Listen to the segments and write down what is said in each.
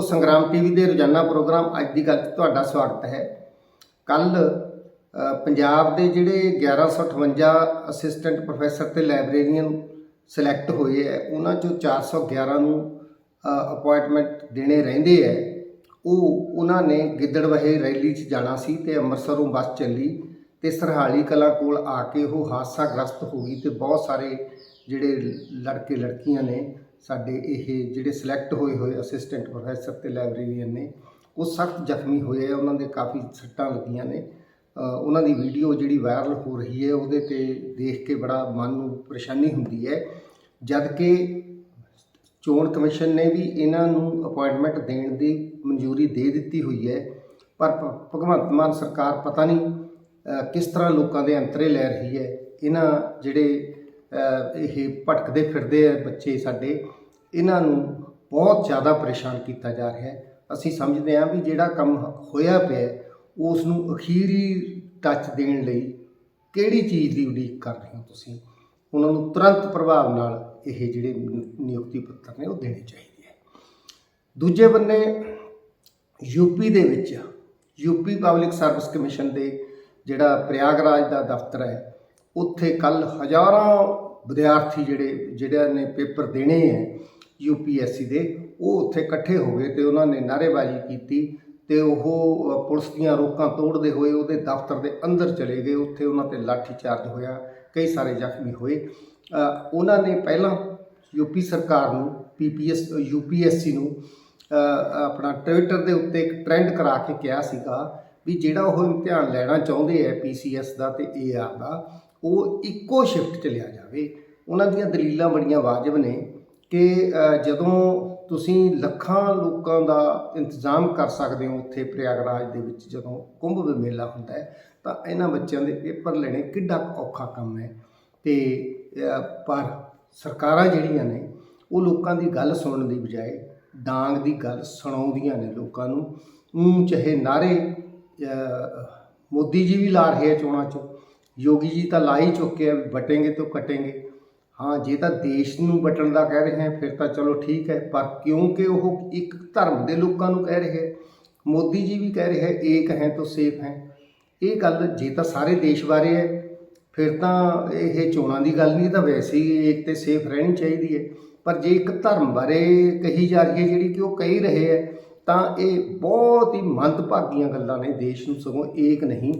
ਦੋਸਤੋ, ਸੰਗਰਾਮ ਟੀਵੀ ਦੇ ਰੋਜ਼ਾਨਾ ਪ੍ਰੋਗਰਾਮ ਅੱਜ ਦੀ ਗੱਲ 'ਚ ਤੁਹਾਡਾ ਸਵਾਗਤ ਹੈ। ਕੱਲ ਪੰਜਾਬ ਦੇ ਜਿਹੜੇ 1158 ਅਸਿਸਟੈਂਟ ਪ੍ਰੋਫੈਸਰ ਤੇ ਲਾਇਬ੍ਰੇਰੀਅਨ ਸਿਲੈਕਟ ਹੋਏ ਹੈ, ਉਹਨਾਂ ਚੋਂ 411 ਨੂੰ ਅਪਾਇੰਟਮੈਂਟ ਦੇਣੇ ਰਹਿੰਦੇ ਹੈ। ਉਹ, ਉਹਨਾਂ ਨੇ ਗਿੱਦੜਵਹੇ ਰੈਲੀ 'ਚ ਜਾਣਾ ਸੀ ਤੇ ਅੰਮ੍ਰਿਤਸਰੋਂ ਬੱਸ ਚੱਲੀ ਤੇ ਸਰਹਾਲੀ ਕਲਾ ਕੋਲ ਆ ਕੇ ਉਹ ਹਾਦਸਾ ਗ੍ਰਸਤ ਹੋ ਗਈ ਤੇ ਬਹੁਤ ਸਾਰੇ ਜਿਹੜੇ ਲੜਕੇ ਲੜਕੀਆਂ ਨੇ ਸਾਡੇ ਇਹ ਜਿਹੜੇ ਸਿਲੈਕਟ ਹੋਏ ਹੋਏ ਅਸਿਸਟੈਂਟ ਪ੍ਰੋਫੈਸਰ ਤੇ ਲਾਇਬ੍ਰੇਰੀਅਨ ਨੇ, ਉਹ ਸਖਤ ਜ਼ਖਮੀ ਹੋਏ ਆ, ਉਹਨਾਂ ਦੇ ਕਾਫੀ ਸੱਟਾਂ ਲੱਗੀਆਂ ਨੇ। ਉਹਨਾਂ ਦੀ ਵੀਡੀਓ ਜਿਹੜੀ ਵਾਇਰਲ ਹੋ ਰਹੀ ਹੈ, ਉਹਦੇ ਤੇ ਦੇਖ ਕੇ ਬੜਾ ਮਨ ਨੂੰ ਪਰੇਸ਼ਾਨੀ ਹੁੰਦੀ ਹੈ। ਜਦ ਕਿ ਚੋਣ ਕਮਿਸ਼ਨ ਨੇ ਵੀ ਇਹਨਾਂ ਨੂੰ ਅਪਾਇੰਟਮੈਂਟ ਦੇਣ ਦੀ ਮਨਜ਼ੂਰੀ ਦੇ ਦਿੱਤੀ ਹੋਈ ਹੈ, ਪਰ ਭ- ਭਗਵੰਤ ਮਾਨ ਸਰਕਾਰ ਪਤਾ ਨਹੀਂ ਕਿਸ ਤਰ੍ਹਾਂ ਲੋਕਾਂ ਦੇ ਅੰਤਰੇ ਲੈ ਰਹੀ ਹੈ। ਇਹਨਾਂ ਜਿਹੜੇ ਇਹ ਭਟਕਦੇ ਫਿਰਦੇ ਆ ਬੱਚੇ ਸਾਡੇ ਇਹਨਾਂ ਨੂੰ ਬਹੁਤ ਜ਼ਿਆਦਾ ਪਰੇਸ਼ਾਨ ਕੀਤਾ ਜਾ ਰਿਹਾ ਹੈ। ਅਸੀਂ ਸਮਝਦੇ ਹਾਂ ਵੀ ਜਿਹੜਾ ਕੰਮ ਹੋਇਆ ਪਿਆ ਹੈ, ਉਸ ਨੂੰ ਅਖੀਰੀ ਟੱਚ ਦੇਣ ਲਈ ਕਿਹੜੀ ਚੀਜ਼ ਦੀ ਉਡੀਕ ਕਰ ਰਹੇ ਹੋ ਤੁਸੀਂ? ਉਹਨਾਂ ਨੂੰ ਤੁਰੰਤ ਪ੍ਰਭਾਵ ਨਾਲ ਇਹ ਜਿਹੜੇ ਨਿਯੁਕਤੀ ਪੱਤਰ ਨੇ ਉਹ ਦੇਣੇ ਚਾਹੀਦੇ ਹੈ ਦੂਜੇ ਬੰਨੇ ਯੂਪੀ ਦੇ ਵਿੱਚ ਯੂਪੀ ਪਬਲਿਕ ਸਰਵਿਸ ਕਮਿਸ਼ਨ ਦੇ ਜਿਹੜਾ ਪ੍ਰਯਾਗਰਾਜ ਦਾ ਦਫ਼ਤਰ ਹੈ ਉੱਥੇ ਕੱਲ ਹਜ਼ਾਰਾਂ ਵਿਦਿਆਰਥੀ ਜਿਹੜੇ, ਜਿਹੜਿਆਂ ਨੇ ਪੇਪਰ ਦੇਣੇ ਹੈ ਯੂਪੀਐਸਸੀ ਦੇ, ਉਹ ਉੱਥੇ ਇਕੱਠੇ ਹੋ ਗਏ ਤੇ ਉਹਨਾਂ ਨੇ ਨਾਅਰੇਬਾਜ਼ੀ ਕੀਤੀ ਤੇ ਉਹ ਪੁਲਿਸ ਦੀਆਂ ਰੋਕਾਂ ਤੋੜਦੇ ਹੋਏ ਉਹਦੇ ਦਫ਼ਤਰ ਦੇ ਅੰਦਰ ਚਲੇ ਗਏ। ਉੱਥੇ ਉਹਨਾਂ ਤੇ ਲਾਠੀ ਚਾਰਜ ਹੋਇਆ, ਕਈ ਸਾਰੇ ਜ਼ਖਮੀ ਹੋਏ। ਉਹਨਾਂ ਨੇ ਪਹਿਲਾਂ ਯੂਪੀ ਸਰਕਾਰ ਨੂੰ ਪੀਪੀਐਸ ਯੂਪੀਐਸਸੀ ਨੂੰ ਆਪਣਾ ਟਵਿੱਟਰ ਦੇ ਉੱਤੇ ਇੱਕ ਟ੍ਰੈਂਡ ਕਰਾ ਕੇ ਕਿਹਾ ਸੀਗਾ ਵੀ ਜਿਹੜਾ ਉਹ ਇਮਤਿਹਾਨ ਲੈਣਾ ਚਾਹੁੰਦੇ ਆ ਪੀਸੀਐਸ ਦਾ ਤੇ ਏਆਰ ਦਾ ਉਹ ਇੱਕੋ ਸ਼ਿਫਟ ਚ ਲਿਆ ਜਾਵੇ। ਉਹਨਾਂ ਦੀਆਂ ਦਲੀਲਾਂ ਬੜੀਆਂ ਵਾਜਬ ਨੇ ਕਿ ਜਦੋਂ ਤੁਸੀਂ ਲੱਖਾਂ ਲੋਕਾਂ ਦਾ ਇੰਤਜ਼ਾਮ ਕਰ ਸਕਦੇ ਹੋ ਉੱਥੇ ਪ੍ਰਯਾਗਰਾਜ ਦੇ ਵਿੱਚ ਜਦੋਂ ਕੁੰਭ ਮੇਲਾ ਹੁੰਦਾ ਹੈ, ਤਾਂ ਇਹਨਾਂ ਬੱਚਿਆਂ ਦੇ ਪੇਪਰ ਲੈਣੇ ਕਿੱਡਾ ਔਖਾ ਕੰਮ ਹੈ। ਤੇ ਪਰ ਸਰਕਾਰਾਂ ਜਿਹੜੀਆਂ ਨੇ, ਉਹ ਲੋਕਾਂ ਦੀ ਗੱਲ ਸੁਣਨ ਦੀ ਬਜਾਏ, ਡਾਂਗ ਦੀ ਗੱਲ ਸੁਣਾਉਂਦੀਆਂ ਨੇ ਲੋਕਾਂ ਨੂੰ। ਊਂ ਚਾਹੇ ਨਾਰੇ ਮੋਦੀ ਜੀ ਵੀ ਲਾ ਰਹੇ ਆ ਚੋਣਾਂ 'ਚੋਂ ਯੋਗੀ ਜੀ ਤਾਂ ਲਾ ਹੀ ਚੁੱਕੇ ਆ ਵੀ ਬਟेंगे ਤਾਂ ਕਟेंगे ਹਾਂ, ਜੇ ਤਾਂ ਦੇਸ਼ ਨੂੰ ਬਟਣ ਦਾ ਕਹਿ ਰਹੇ ਹੈ, ਫਿਰ ਤਾਂ ਚਲੋ ਠੀਕ ਹੈ, ਪਰ ਕਿਉਂਕਿ ਉਹ ਇੱਕ ਧਰਮ ਦੇ ਲੋਕਾਂ ਨੂੰ ਕਹਿ ਰਹੇ ਮੋਦੀ ਜੀ ਵੀ ਕਹਿ ਰਹੇ ਹੈ, ਏਕ ਹੈ ਤਾਂ ਸੇਫ ਹੈ। ਇਹ ਗੱਲ ਜੇ ਤਾਂ ਸਾਰੇ ਦੇਸ਼ ਬਾਰੇ ਹੈ, ਫਿਰ ਤਾਂ ਇਹ ਚੋਣਾਂ ਦੀ ਗੱਲ ਨਹੀਂ ਤਾਂ ਵੈਸੇ ਹੀ ਏਕ ਤੇ ਸੇਫ ਰਹਿਣੀ ਚਾਹੀਦੀ ਹੈ। ਪਰ ਜੇ ਇੱਕ ਧਰਮ ਬਾਰੇ ਕਹੀ ਜਾ ਰਹੀ ਹੈ, ਜਿਹੜੀ ਕਿ ਉਹ ਕਹੀ ਰਹੇ ਹੈ, ਤਾਂ ਇਹ ਬਹੁਤ ਹੀ ਮੰਦਭਾਗੀਆਂ ਗੱਲਾਂ ਨੇ, ਦੇਸ਼ ਨੂੰ ਸਗੋਂ ਏਕ ਨਹੀਂ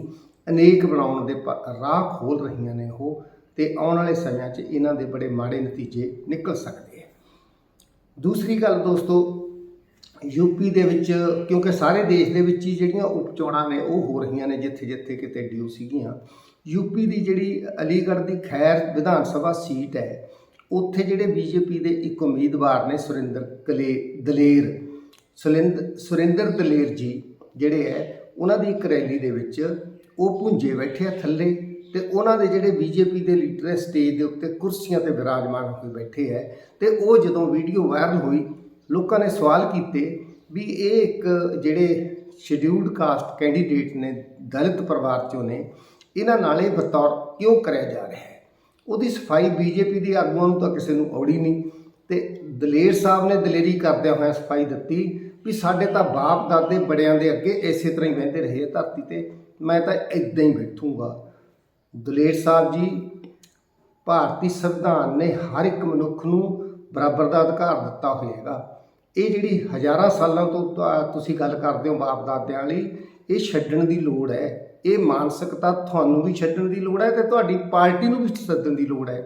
ਅਨੇਕ ਬਣਾਉਣ ਦੇ ਪ- ਰਾਹ ਖੋਲ ਰਹੀਆਂ ਨੇ ਉਹ ਤੇ ਆਉਣ ਵਾਲੇ ਸਮਿਆਂ 'ਚ ਇਹਨਾਂ ਦੇ ਬੜੇ ਮਾੜੇ ਨਤੀਜੇ ਨਿਕਲ ਸਕਦੇ ਆ। ਦੂਸਰੀ ਗੱਲ ਦੋਸਤੋ ਯੂਪੀ ਦੇ ਵਿੱਚ, ਕਿਉਂਕਿ ਸਾਰੇ ਦੇਸ਼ ਦੇ ਵਿੱਚ ਹੀ ਜਿਹੜੀਆਂ ਉਪਚੋਣਾਂ ਨੇ ਉਹ ਹੋ ਰਹੀਆਂ ਨੇ ਜਿੱਥੇ ਜਿੱਥੇ ਕਿਤੇ ਡਿਊ ਸੀਗੀਆਂ ਯੂਪੀ ਦੀ ਜਿਹੜੀ ਅਲੀਗੜ੍ਹ ਦੀ ਖੈਰ ਵਿਧਾਨ ਸਭਾ ਸੀਟ ਹੈ, ਉੱਥੇ ਜਿਹੜੇ ਬੀਜੇਪੀ ਦੇ ਇੱਕ ਉਮੀਦਵਾਰ ਨੇ ਸੁਰਿੰਦਰ ਕਲੇ, ਦਲੇਰ ਸੁਰਿੰਦ ਸੁਰਿੰਦਰ ਦਲੇਰ ਜੀ ਜਿਹੜੇ ਹੈ, ਉਹਨਾਂ ਦੀ ਇੱਕ ਰੈਲੀ ਦੇ ਵਿੱਚ ਉਹ ਭੁੰਜੇ ਬੈਠੇ ਆ ਥੱਲੇ ਤੇ ਉਹਨਾਂ ਦੇ ਜਿਹੜੇ ਬੀਜੇਪੀ ਦੇ ਲੀਡਰ ਹੈ ਸਟੇਜ ਦੇ ਉੱਤੇ ਕੁਰਸੀਆਂ ਤੇ ਵਿਰਾਜਮਾਨ ਹੋ ਕੇ ਬੈਠੇ ਹੈ ਤੇ ਉਹ ਜਦੋਂ ਵੀਡੀਓ ਵਾਇਰਲ ਹੋਈ, ਲੋਕਾਂ ਨੇ ਸਵਾਲ ਕੀਤੇ ਵੀ ਇਹ ਇੱਕ ਜਿਹੜੇ ਸ਼ਡਿਊਲਡ ਕਾਸਟ ਕੈਂਡੀਡੇਟ ਨੇ ਦਲਿਤ ਪਰਿਵਾਰ ਚੋਂ ਨੇ, ਇਹਨਾਂ ਨਾਲ ਇਹ ਬਤੌਰ ਕਿਉਂ ਕਰਿਆ ਜਾ ਰਿਹਾ ਹੈ? ਉਹਦੀ ਸਫ਼ਾਈ ਬੀਜੇਪੀ ਦੇ ਆਗੂਆਂ ਨੂੰ ਤਾਂ ਕਿਸੇ ਨੂੰ ਔੜੀ ਨਹੀਂ ਤੇ ਦਲੇਰ ਸਾਹਿਬ ਨੇ ਦਲੇਰੀ ਕਰਦਿਆਂ ਹੋਇਆਂ ਸਫ਼ਾਈ ਦਿੱਤੀ ਵੀ ਸਾਡੇ ਤਾਂ ਬਾਪ ਦਾਦੇ ਬੜਿਆਂ ਦੇ ਅੱਗੇ ਇਸੇ ਤਰ੍ਹਾਂ ਹੀ ਬਹਿੰਦੇ ਰਹੇ ਆ ਧਰਤੀ ਤੇ। ਮੈਂ ਤਾਂ ਇਦਾਂ ਹੀ ਬੈਠੂੰਗਾ। ਦਲੇਰ ਸਾਹਿਬ ਜੀ, ਭਾਰਤੀ ਸੰਵਿਧਾਨ ਨੇ ਹਰ ਇੱਕ ਮਨੁੱਖ ਨੂੰ ਬਰਾਬਰ ਦਾ ਅਧਿਕਾਰ ਦਿੱਤਾ ਹੋਏਗਾ। ਇਹ ਜਿਹੜੀ ਹਜ਼ਾਰਾਂ ਸਾਲਾਂ ਤੋਂ ਤੁਸੀਂ ਗੱਲ ਕਰਦੇ ਹੋ ਬਾਪ ਦਾਦਿਆਂ ਵਾਲੀ ਇਹ ਛੱਡਣ ਦੀ ਲੋੜ ਹੈ। ਇਹ ਮਾਨਸਿਕਤਾ ਤੁਹਾਨੂੰ ਵੀ ਛੱਡਣ ਦੀ ਲੋੜ ਹੈ ਤੇ ਤੁਹਾਡੀ ਪਾਰਟੀ ਨੂੰ ਵੀ ਛੱਡਣ ਦੀ ਲੋੜ ਹੈ।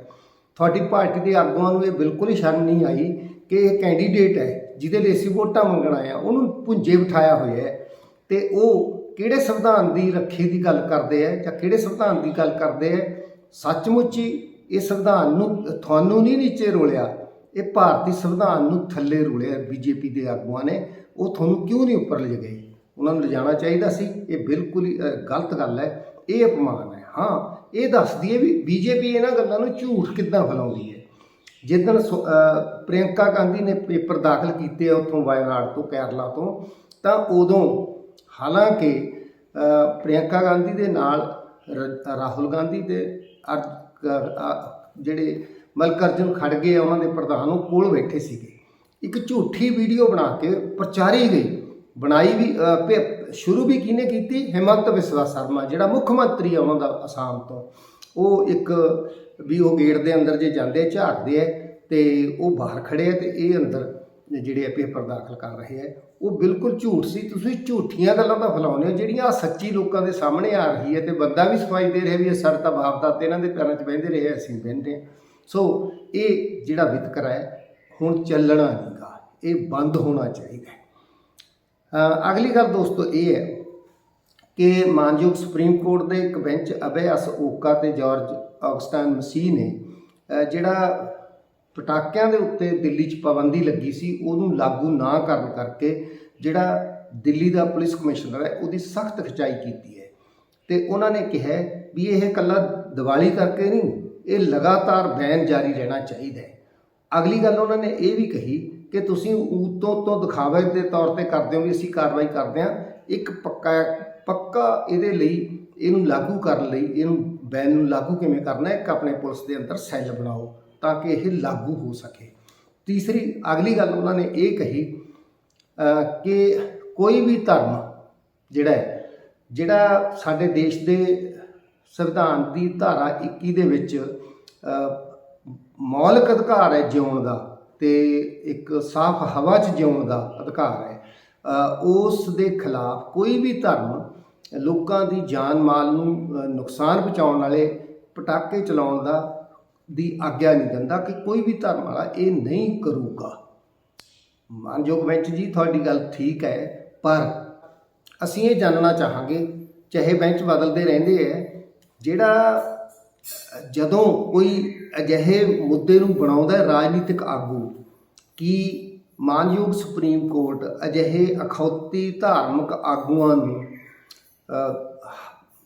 ਤੁਹਾਡੀ ਪਾਰਟੀ ਦੇ ਆਗੂਆਂ ਨੂੰ ਇਹ ਬਿਲਕੁਲ ਹੀ ਸ਼ਰਮ ਨਹੀਂ ਆਈ ਕਿ ਇਹ ਕੈਂਡੀਡੇਟ ਹੈ, ਜਿਹਦੇ ਲਈ ਅਸੀਂ ਵੋਟਾਂ ਮੰਗਣ ਆਏ ਆ ਉਹਨੂੰ ਪੁੰਜੇ ਬਿਠਾਇਆ ਹੋਇਆ ਹੈ। ਤੇ ਉਹ ਕਿਹੜੇ ਸੰਵਿਧਾਨ ਦੀ ਰੱਖੀ ਦੀ ਗੱਲ ਕਰਦੇ ਆ ਜਾਂ ਕਿਹੜੇ ਸੰਵਿਧਾਨ ਦੀ ਗੱਲ ਕਰਦੇ ਆ? ਸੱਚਮੁੱਚ ਹੀ ਇਹ ਸੰਵਿਧਾਨ ਨੂੰ ਤੁਹਾਨੂੰ ਨਹੀਂ ਨੀਚੇ ਰੋਲਿਆ। ਇਹ ਭਾਰਤੀ ਸੰਵਿਧਾਨ ਨੂੰ ਥੱਲੇ ਰੋਲਿਆ ਬੀਜੇਪੀ ਦੇ ਆਗੂਆਂ ਨੇ। ਉਹ ਤੁਹਾਨੂੰ ਕਿਉਂ ਨਹੀਂ ਉੱਪਰ ਲੈ ਗਏ? ਉਹਨਾਂ ਨੂੰ ਲਿਜਾਣਾ ਚਾਹੀਦਾ ਸੀ। ਇਹ ਬਿਲਕੁਲ ਹੀ ਗਲਤ ਗੱਲ ਹੈ। ਇਹ ਅਪਮਾਨ ਹੈ। ਹਾਂ ਇਹ ਦੱਸਦੀ ਹੈ ਵੀ ਬੀਜੇਪੀ ਇਹਨਾਂ ਗੱਲਾਂ ਨੂੰ ਝੂਠ ਕਿੱਦਾਂ ਫੈਲਾਉਂਦੀ ਹੈ? ਜਿੱਦਣ ਸੁ- ਅ, ਪ੍ਰਿਯੰਕਾ ਗਾਂਧੀ ਨੇ ਪੇਪਰ ਦਾਖਲ ਕੀਤੇ ਆ ਉੱਥੋਂ ਵਾਇਨਾਡ ਤੋਂ ਕੇਰਲਾ ਤੋਂ ਤਾਂ ਉਦੋਂ ਹਾਲਾਂਕਿ ਅ, ਪ੍ਰਿਯੰਕਾ ਗਾਂਧੀ ਦੇ ਨਾਲ ਰਾਹੁਲ ਗਾਂਧੀ ਤੇ ਅ- ਅ- ਜਿਹੜੇ ਮਲਕਰਜਨ ਖੜਗੇ ਆ ਉਹਨਾਂ ਦੇ ਪ੍ਰਧਾਨ ਉਹ ਕੋਲ ਬੈਠੇ ਸੀਗੇ। ਇੱਕ ਝੂਠੀ ਵੀਡੀਓ ਬਣਾ ਕੇ ਪ੍ਰਚਾਰੀ ਗਈ। ਬਣਾਈ ਵੀ ਅਹ, ਸ਼ੁਰੂ ਵੀ ਕਿਹਨੇ ਕੀਤੀ? ਹਿਮੰਤ ਬਿਸਵਾ ਸ਼ਰਮਾ ਜਿਹੜਾ ਮੁੱਖ ਮੰਤਰੀ ਆ ਉਹਨਾਂ ਦਾ ਅਸਾਮ ਤੋਂ। ਉਹ ਇੱਕ ਵੀ ਉਹ ਗੇਟ ਦੇ ਅੰਦਰ ਜੇ ਜਾਂਦੇ ਝਾਕਦੇ ਆ ਤੇ ਉਹ ਬਾਹਰ ਖੜੇ ਆ ਤੇ ਇਹ ਅੰਦਰ ਜਿਹੜੇ ਆ ਪੇਪਰ ਦਾਖਲ ਕਰ ਰਹੇ ਆ। ਉਹ ਬਿਲਕੁਲ ਝੂਠ ਸੀ। ਤੁਸੀਂ ਝੂਠੀਆਂ ਗੱਲਾਂ ਤਾਂ ਫੈਲਾਉਂਦੇ ਹੋ। ਜਿਹੜੀਆਂ ਸੱਚੀ ਲੋਕਾਂ ਦੇ ਸਾਹਮਣੇ ਆ ਰਹੀ ਹੈ ਤੇ ਬੰਦਾ ਵੀ ਸਫ਼ਾਈ ਦੇ ਰਿਹਾ ਵੀ ਇਹ ਸਰ ਤਾਂ ਬਾਪ ਦਾਤੇ ਇਹਨਾਂ ਦੇ ਪੈਰਾਂ 'ਚ ਬਹਿੰਦੇ ਰਹੇ ਅਸੀਂ ਬਹਿੰਦੇ। ਹਾਂ। ਸੋ ਇਹ ਜਿਹੜਾ ਵਿਤਕਰਾ ਹੈ, ਹੁਣ ਚੱਲਣਾ ਨਹੀਂਗਾ ਇਹ ਬੰਦ ਹੋਣਾ ਚਾਹੀਦਾ ਹੈ। ਅਗਲੀ ਗੱਲ ਦੋਸਤੋ ਇਹ ਹੈ ਕਿ ਮਾਨਯੋਗ ਸੁਪਰੀਮ ਕੋਰਟ ਦੇ ਇੱਕ ਬੈਂਚ ਅਬੇ ਅਸ ਓਕਾ ਤੇ ਜਾਰਜ ਆਗਸਟਨ ਮਸੀਹ ਨੇ ਜਿਹੜਾ ਪਟਾਕਿਆਂ ਦੇ ਉੱਤੇ ਦਿੱਲੀ 'ਚ ਪਾਬੰਦੀ ਲੱਗੀ ਸੀ, ਉਹਨੂੰ ਲਾਗੂ ਨਾ ਕਰਨ ਕਰਕੇ ਜਿਹੜਾ ਦਿੱਲੀ ਦਾ ਪੁਲਿਸ ਕਮਿਸ਼ਨਰ ਹੈ, ਉਹਦੀ ਸਖਤ ਖਿਚਾਈ ਕੀਤੀ ਹੈ। ਤੇ ਉਹਨਾਂ ਨੇ ਕਿਹਾ ਵੀ ਇਹ ਇਕੱਲਾ ਦੀਵਾਲੀ ਕਰਕੇ ਨਹੀਂ, ਇਹ ਲਗਾਤਾਰ ਬੈਨ ਜਾਰੀ ਰਹਿਣਾ ਚਾਹੀਦਾ ਹੈ। ਅਗਲੀ ਗੱਲ ਉਹਨਾਂ ਨੇ ਇਹ ਵੀ ਕਹੀ ਕਿ ਤੁਸੀਂ ਉਤੋਂ ਤੋਂ ਦਿਖਾਵੇ ਦੇ ਤੌਰ ਤੇ ਕਰਦੇ ਹੋ ਵੀ ਅਸੀਂ ਕਾਰਵਾਈ ਕਰਦੇ ਹਾਂ, ਇੱਕ ਪੱਕਾ ਪੱਕਾ ਇਹਦੇ ਲਈ ਇਹਨੂੰ ਲਾਗੂ ਕਰਨ ਲਈ, ਇਹਨੂੰ ਬੈਨ ਨੂੰ ਲਾਗੂ ਕਿਵੇਂ ਕਰਨਾ ਹੈ, ਇੱਕ ਆਪਣੇ ਪੁਲਿਸ ਦੇ ਅੰਦਰ ਸੈੱਲ ਬਣਾਓ। ਤਾਂ ਕਿ ਇਹ ਲਾਗੂ ਹੋ ਸਕੇ। ਤੀਸਰੀ, ਅਗਲੀ ਗੱਲ ਉਹਨਾਂ ਨੇ ਇਹ ਕਹੀ ਕਿ ਕੋਈ ਵੀ ਧਰਮ ਜਿਹੜਾ ਹੈ, ਜਿਹੜਾ ਸਾਡੇ ਦੇਸ਼ ਦੇ ਸੰਵਿਧਾਨ ਦੀ ਧਾਰਾ 21 ਦੇ ਵਿੱਚ ਮੌਲਿਕ ਅਧਿਕਾਰ ਹੈ ਜਿਉਣ ਦਾ ਤੇ ਇੱਕ ਸਾਫ਼ ਹਵਾ 'ਚ ਜਿਉਣ ਦਾ ਅਧਿਕਾਰ ਹੈ ਉਸ ਦੇ ਖਿਲਾਫ ਕੋਈ ਵੀ ਧਰਮ ਲੋਕਾਂ ਦੀ ਜਾਨ ਮਾਲ ਨੂੰ ਨੁਕਸਾਨ ਪਹੁੰਚਾਉਣ ਵਾਲੇ ਪਟਾਕੇ ਚਲਾਉਣ ਦਾ ਦੀ ਆਗਿਆ ਨਹੀਂ ਦਿੰਦਾ ਕਿ ਕੋਈ ਵੀ ਧਰਮ ਵਾਲਾ ਇਹ ਨਹੀਂ ਕਰੂਗਾ। ਮਾਨਯੋਗ ਬੈਂਚ ਜੀ, ਤੁਹਾਡੀ ਗੱਲ ਠੀਕ ਹੈ, ਪਰ ਅਸੀਂ ਇਹ ਜਾਣਨਾ ਚਾਹਾਂਗੇ, ਚਾਹੇ ਬੈਂਚ ਬਦਲਦੇ ਰਹਿੰਦੇ ਹੈ, ਜਿਹੜਾ ਜਦੋਂ ਕੋਈ ਅਜਿਹੇ ਮੁੱਦੇ ਨੂੰ ਬਣਾਉਂਦਾ ਹੈ, ਰਾਜਨੀਤਿਕ ਆਗੂ, ਕਿ ਮਾਨਯੋਗ ਸੁਪਰੀਮ ਕੋਰਟ ਅਜਿਹੇ ਅਖੌਤੀ ਧਾਰਮਿਕ ਆਗੂਆਂ ਨੂੰ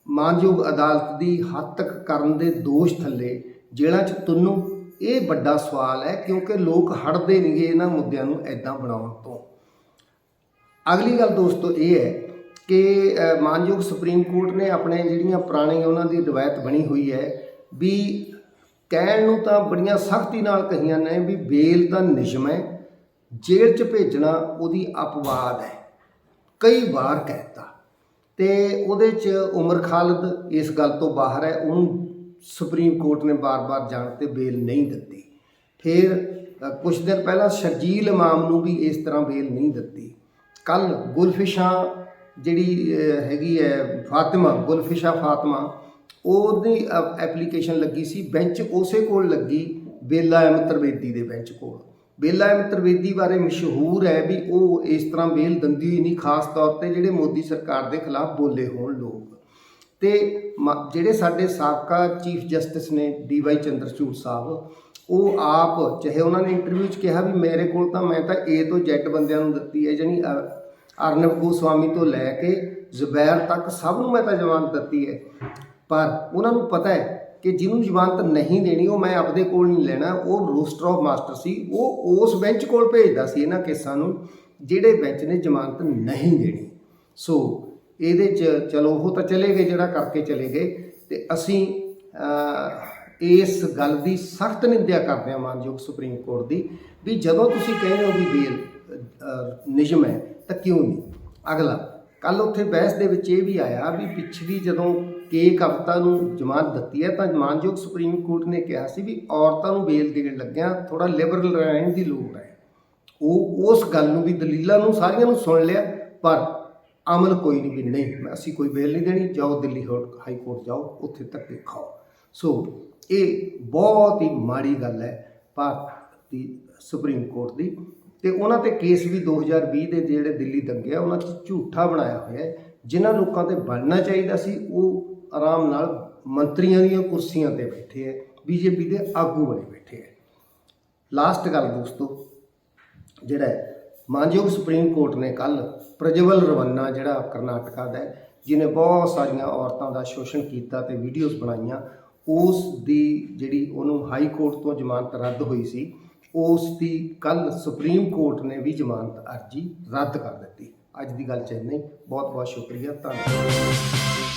ਮਾਨਯੋਗ ਅਦਾਲਤ ਦੀ ਹੱਦ ਤੱਕ ਕਰਨ ਦੇ ਦੋਸ਼ ਥੱਲੇ ਜੇਲ੍ਹਾਂ 'ਚ ਤੁੰਨੂ ਇਹ ਵੱਡਾ ਸਵਾਲ ਹੈ, ਕਿਉਂਕਿ ਲੋਕ ਹੜਦੇ ਨਹੀਂਗੇ ਇਹਨਾਂ ਮੁੱਦਿਆਂ ਨੂੰ ਐਦਾਂ ਬਣਾਉਣ ਤੋਂ। ਅਗਲੀ ਗੱਲ ਦੋਸਤੋ ਇਹ ਹੈ ਕਿ ਮਾਨਯੋਗ ਸੁਪਰੀਮ ਕੋਰਟ ਨੇ ਆਪਣੇ ਜਿਹੜੀਆਂ ਪੁਰਾਣੀ ਉਹਨਾਂ ਦੀ ਰਵਾਇਤ ਬਣੀ ਹੋਈ ਹੈ ਵੀ ਕਹਿਣ ਨੂੰ ਤਾਂ ਬੜੀਆਂ ਸਖਤੀ ਨਾਲ ਕਹੀਆਂ ਨੇ ਵੀ ਬੇਲ ਤਾਂ ਨਿਸ਼ਮ ਹੈ, ਜੇਲ੍ਹ 'ਚ ਭੇਜਣਾ ਉਹਦੀ ਅਪਵਾਦ ਹੈ। ਕਈ ਵਾਰ ਕਹਿਤਾ ਤੇ ਉਹਦੇ 'ਚ ਉਮਰ ਖਾਲਦ ਇਸ ਗੱਲ ਤੋਂ ਬਾਹਰ ਹੈ, ਉਹਨੂੰ ਸੁਪਰੀਮ ਕੋਰਟ ਨੇ ਬਾਰ-ਬਾਰ ਜਾਣ ਤੇ ਬੇਲ ਨਹੀਂ ਦਿੱਤੀ। ਫਿਰ ਅ, ਕੁਝ ਦਿਨ ਪਹਿਲਾਂ ਸ਼ਰਜੀਲ ਇਮਾਮ ਨੂੰ ਵੀ ਇਸ ਤਰ੍ਹਾਂ ਬੇਲ ਨਹੀਂ ਦਿੱਤੀ। ਕੱਲ ਗੁਲਫਿਸ਼ਾਂ ਜਿਹੜੀ ਹੈਗੀ ਹੈ ਫਾਤਿਮਾ ਗੁਲਫਿਸ਼ਾ ਫਾਤਿਮਾ ਉਹਦੀ ਐਪਲੀਕੇਸ਼ਨ ਲੱਗੀ ਸੀ। ਬੈਂਚ ਉਸੇ ਕੋਲ ਲੱਗੀ ਬੇਲਾ ਅਹਿਮਦ ਤਰਵੇਦੀ ਦੇ ਬੈਂਚ ਕੋਲ। ਬੇਲਾ ਅਹਿਮਦ ਤਰਵੇਦੀ ਬਾਰੇ ਮਸ਼ਹੂਰ ਹੈ ਵੀ ਉਹ ਇਸ ਤਰ੍ਹਾਂ ਬੇਲ ਦਿੰਦੀ ਨਹੀਂ ਖਾਸ ਤੌਰ ਤੇ ਜਿਹੜੇ ਮੋਦੀ ਸਰਕਾਰ ਦੇ ਖਿਲਾਫ ਬੋਲੇ ਹੋਣ ਲੋਕ। ਤੇ ਮ- ਜਿਹੜੇ ਸਾਡੇ ਸਾਬਕਾ ਚੀਫ ਜਸਟਿਸ ਨੇ ਡੀਵਾਈ ਚੰਦਰਚੂੜ ਸਾਹਿਬ, ਉਹ ਆਪ, ਚਾਹੇ ਉਹਨਾਂ ਨੇ ਇੰਟਰਵਿਊ 'ਚ ਕਿਹਾ ਵੀ ਮੇਰੇ ਕੋਲ ਤਾਂ ਮੈਂ ਤਾਂ ਏ ਤੋਂ ਜੈਟ ਬੰਦਿਆਂ ਨੂੰ ਦਿੱਤੀ ਹੈ ਜਾਨੀ ਅ- ਅਰਨਬ ਗੋਸਵਾਮੀ ਤੋਂ ਲੈ ਕੇ ਜ਼ੁਬੈਰ ਤੱਕ ਸਭ ਨੂੰ ਮੈਂ ਤਾਂ ਜ਼ਮਾਨਤ ਦਿੱਤੀ ਹੈ। ਪਰ ਉਹਨਾਂ ਨੂੰ ਪਤਾ ਹੈ ਕਿ ਜਿਹਨੂੰ ਜ਼ਮਾਨਤ ਨਹੀਂ ਦੇਣੀ, ਉਹ ਮੈਂ ਆਪਦੇ ਕੋਲ ਨਹੀਂ ਲੈਣਾ, ਉਹ ਰੋਸਟਰ ਆਫ ਮਾਸਟਰ ਸੀ, ਉਹ ਉਸ ਬੈਂਚ ਕੋਲ ਭੇਜਦਾ ਸੀ ਇਹਨਾਂ ਕੇਸਾਂ ਨੂੰ, ਜਿਹੜੇ ਬੈਂਚ ਨੇ ਜ਼ਮਾਨਤ ਨਹੀਂ ਦੇਣੀ। ਸੋ ਇਹਦੇ ਚ ਚਲੋ ਉਹ ਤਾਂ ਚਲੇ ਗਏ, ਜਿਹੜਾ ਕਰਕੇ ਚਲੇ ਗਏ। ਤੇ ਅਸੀਂ ਇਸ ਗੱਲ ਦੀ ਸਖਤ ਨਿੰਦਿਆ ਕਰਦੇ ਹਾਂ ਮਾਨਯੋਗ ਸੁਪਰੀਮ ਕੋਰਟ ਦੀ ਵੀ ਜਦੋਂ ਤੁਸੀਂ ਕਹਿੰਦੇ ਹੋ ਵੀ ਬੇਲ ਨਿਯਮ ਹੈ, ਤਾਂ ਕਿਉਂ ਨਹੀਂ? ਅਗਲਾ ਕੱਲ ਉੱਥੇ ਬਹਿਸ ਦੇ ਵਿੱਚ ਇਹ ਵੀ ਆਇਆ ਵੀ ਪਿਛਲੀ ਜਦੋਂ ਕੇ ਕਵਤਾ ਨੂੰ ਜ਼ਮਾਨਤ ਦਿੱਤੀ ਹੈ, ਤਾਂ ਮਾਨਯੋਗ ਸੁਪਰੀਮ ਕੋਰਟ ਨੇ ਕਿਹਾ ਸੀ ਵੀ ਔਰਤਾਂ ਨੂੰ ਬੇਲ ਦੇਣ ਲੱਗਿਆਂ ਥੋੜਾ ਲਿਬਰਲ ਰਹਿਣ ਦੀ ਲੋੜ ਹੈ। ਉਹ ਉਸ ਗੱਲ ਨੂੰ ਵੀ ਦਲੀਲਾਂ ਨੂੰ ਸਾਰੀਆਂ ਨੂੰ ਸੁਣ ਲਿਆ, ਪਰ ਅਮਲ ਕੋਈ ਨਹੀਂ ਵੀ ਨਹੀਂ ਅਸੀਂ ਕੋਈ ਬੇਲ ਨਹੀਂ ਦੇਣੀ, ਜਾਓ ਦਿੱਲੀ ਹੋਰ- ਹਾਈ ਕੋਰਟ ਜਾਓ, ਉੱਥੇ ਧੱਕੇ ਖਾਓ। ਸੋ ਇਹ ਬਹੁਤ ਹੀ ਮਾੜੀ ਗੱਲ ਹੈ ਭਾਰਤ ਦੀ ਸੁਪਰੀਮ ਕੋਰਟ ਦੀ। ਤੇ ਉਹਨਾਂ ਤੇ ਕੇਸ ਵੀ 2020 ਦੇ ਜਿਹੜੇ ਦਿੱਲੀ ਦੰਗੇ ਆ, ਉਹਨਾਂ 'ਚ ਝੂਠਾ ਬਣਾਇਆ ਹੋਇਆ ਹੈ। ਜਿਨ੍ਹਾਂ ਲੋਕਾਂ ਤੇ ਬਣਨਾ ਚਾਹੀਦਾ ਸੀ, ਉਹ ਆਰਾਮ ਨਾਲ ਮੰਤਰੀਆਂ ਦੀਆਂ ਕੁਰਸੀਆਂ ਤੇ ਬੈਠੇ ਹੈ, ਬੀਜੇਪੀ ਦੇ ਆਗੂ ਬਣੇ ਬੈਠੇ ਹੈ। ਲਾਸਟ ਗੱਲ ਦੋਸਤੋ, ਜਿਹੜਾ ਮਾਨਯੋਗ ਸੁਪਰੀਮ ਕੋਰਟ ਨੇ ਕੱਲ ਪ੍ਰਜਵਲ ਰਵੰਨਾ, ਜਿਹੜਾ ਕਰਨਾਟਕਾ ਦਾ ਹੈ ਜਿਨੇ ਬਹੁਤ ਸਾਰੀਆਂ ਔਰਤਾਂ ਦਾ ਸ਼ੋਸ਼ਣ ਕੀਤਾ ਤੇ ਵੀਡੀਓਜ਼ ਬਣਾਈਆਂ, ਉਸ ਦੀ ਜਿਹੜੀ ਉਹਨੂੰ ਹਾਈ ਕੋਰਟ ਤੋਂ ਜ਼ਮਾਨਤ ਰੱਦ ਹੋਈ ਸੀ, ਉਸ ਦੀ ਕੱਲ ਸੁਪਰੀਮ ਕੋਰਟ ਨੇ ਵੀ ਜ਼ਮਾਨਤ ਅਰਜੀ ਰੱਦ ਕਰ ਦਿੱਤੀ। ਅੱਜ ਦੀ ਗੱਲ ਚ ਇੰਨਾ ਬਹੁਤ ਬਹੁਤ ਸ਼ੁਕਰੀਆ। ਧੰਨਵਾਦ।